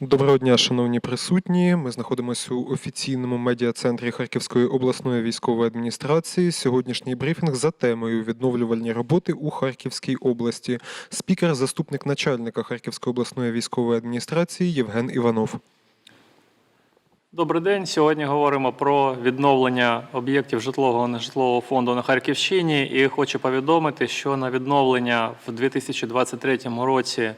Доброго дня, шановні присутні. Ми знаходимося у офіційному медіа-центрі Харківської обласної військової адміністрації. Сьогоднішній брифінг за темою відновлювальні роботи у Харківській області. Спікер, заступник начальника Харківської обласної військової адміністрації Євген Іванов. Добрий день. Сьогодні говоримо про відновлення об'єктів житлового нежитлового фонду на Харківщині. І хочу повідомити, що на відновлення в 2023 році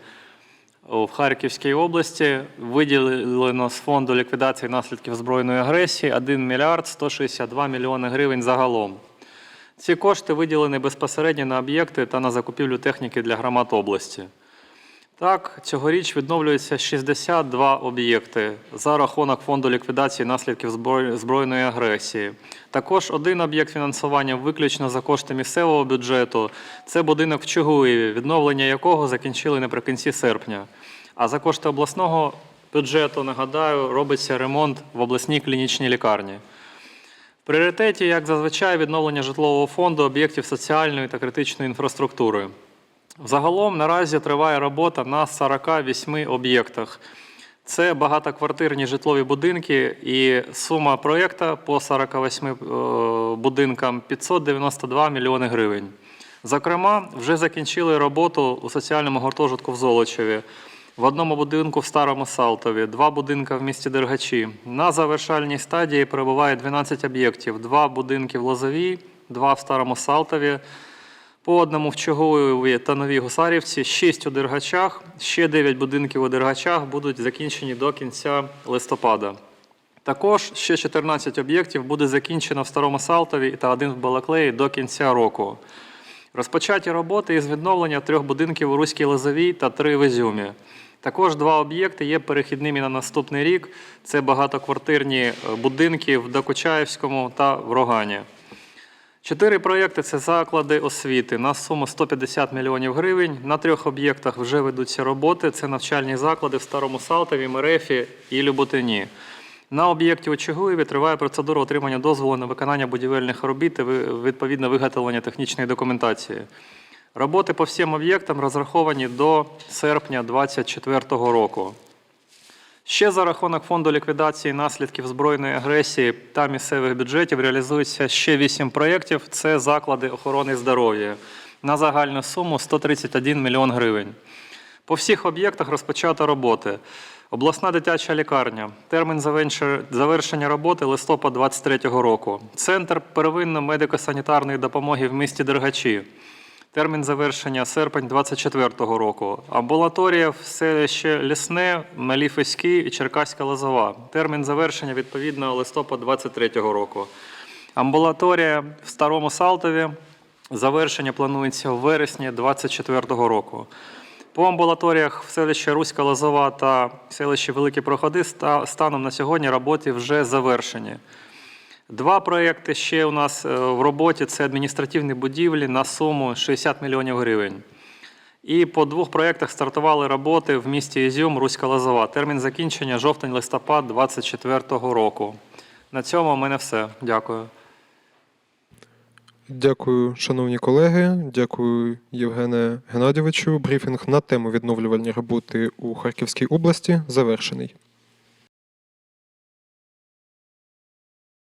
в Харківській області виділено з фонду ліквідації наслідків збройної агресії 1 мільярд 162 мільйони гривень загалом. Ці кошти виділені безпосередньо на об'єкти та на закупівлю техніки для громад області. Так, цьогоріч відновлюється 62 об'єкти за рахунок фонду ліквідації наслідків збройної агресії. Також один об'єкт фінансування виключно за кошти місцевого бюджету. Це будинок в Чугуєві, відновлення якого закінчили наприкінці серпня. А за кошти обласного бюджету, нагадаю, робиться ремонт в обласній клінічній лікарні. В пріоритеті, як зазвичай, відновлення житлового фонду об'єктів соціальної та критичної інфраструктури. Загалом наразі триває робота на 48 об'єктах. Це багатоквартирні житлові будинки, і сума проєкту по 48 е, будинкам 592 мільйони гривень. Зокрема, вже закінчили роботу у соціальному гуртожитку в Золочеві, в одному будинку в Старому Салтові, два будинки в місті Дергачі. На завершальній стадії перебуває 12 об'єктів: два будинки в Лозовій, два в Старому Салтові, по одному в Чугуєві та Новій Гусарівці, 6 у Дергачах, ще 9 будинків у Дергачах будуть закінчені до кінця листопада. Також ще 14 об'єктів буде закінчено в Старому Салтові та один в Балаклеї до кінця року. Розпочаті роботи із відновлення трьох будинків у Руській Лозовій та три в Ізюмі. Також два об'єкти є перехідними на наступний рік. Це багатоквартирні е, будинки в Докучаєвському та в Рогані. Чотири проєкти це заклади освіти на суму 150 мільйонів гривень. На трьох об'єктах вже ведуться роботи. Це навчальні заклади в Старому Салтові, Мерефі і Люботині. На об'єкті у триває процедура отримання дозволу на виконання будівельних робіт і відповідне виготовлення технічної документації. Роботи по всім об'єктам розраховані до серпня 2024 року. Ще за рахунок фонду ліквідації наслідків збройної агресії та місцевих бюджетів реалізується ще вісім проєктів. Це заклади охорони здоров'я на загальну суму 131 мільйон гривень. По всіх об'єктах розпочато роботи. Обласна дитяча лікарня. Термін завершення- роботи листопад 2023 року. Центр первинно медико-санітарної допомоги в місті Дергачі. Термін завершення серпень 2024 року. Амбулаторія в селище Лісне, Малі Феські і Черкаська Лозова. Термін завершення відповідно листопад 2023 року. Амбулаторія в Старому Салтові. Завершення планується в вересні 2024 року. По амбулаторіях в селищі Руська Лозова та селищі Великі Проходи ста- станом на сьогодні роботи вже завершені. Два проекти ще у нас е, в роботі це адміністративні будівлі на суму 60 мільйонів гривень. І по двох проєктах стартували роботи в місті Ізюм, Руська Лозова. Термін закінчення жовтень-листопад 2024 року. На цьому в мене все. Дякую. Дякую, шановні колеги. Дякую, Євгене Геннадійовичу. Брифінг на тему відновлювальні роботи у Харківській області завершений.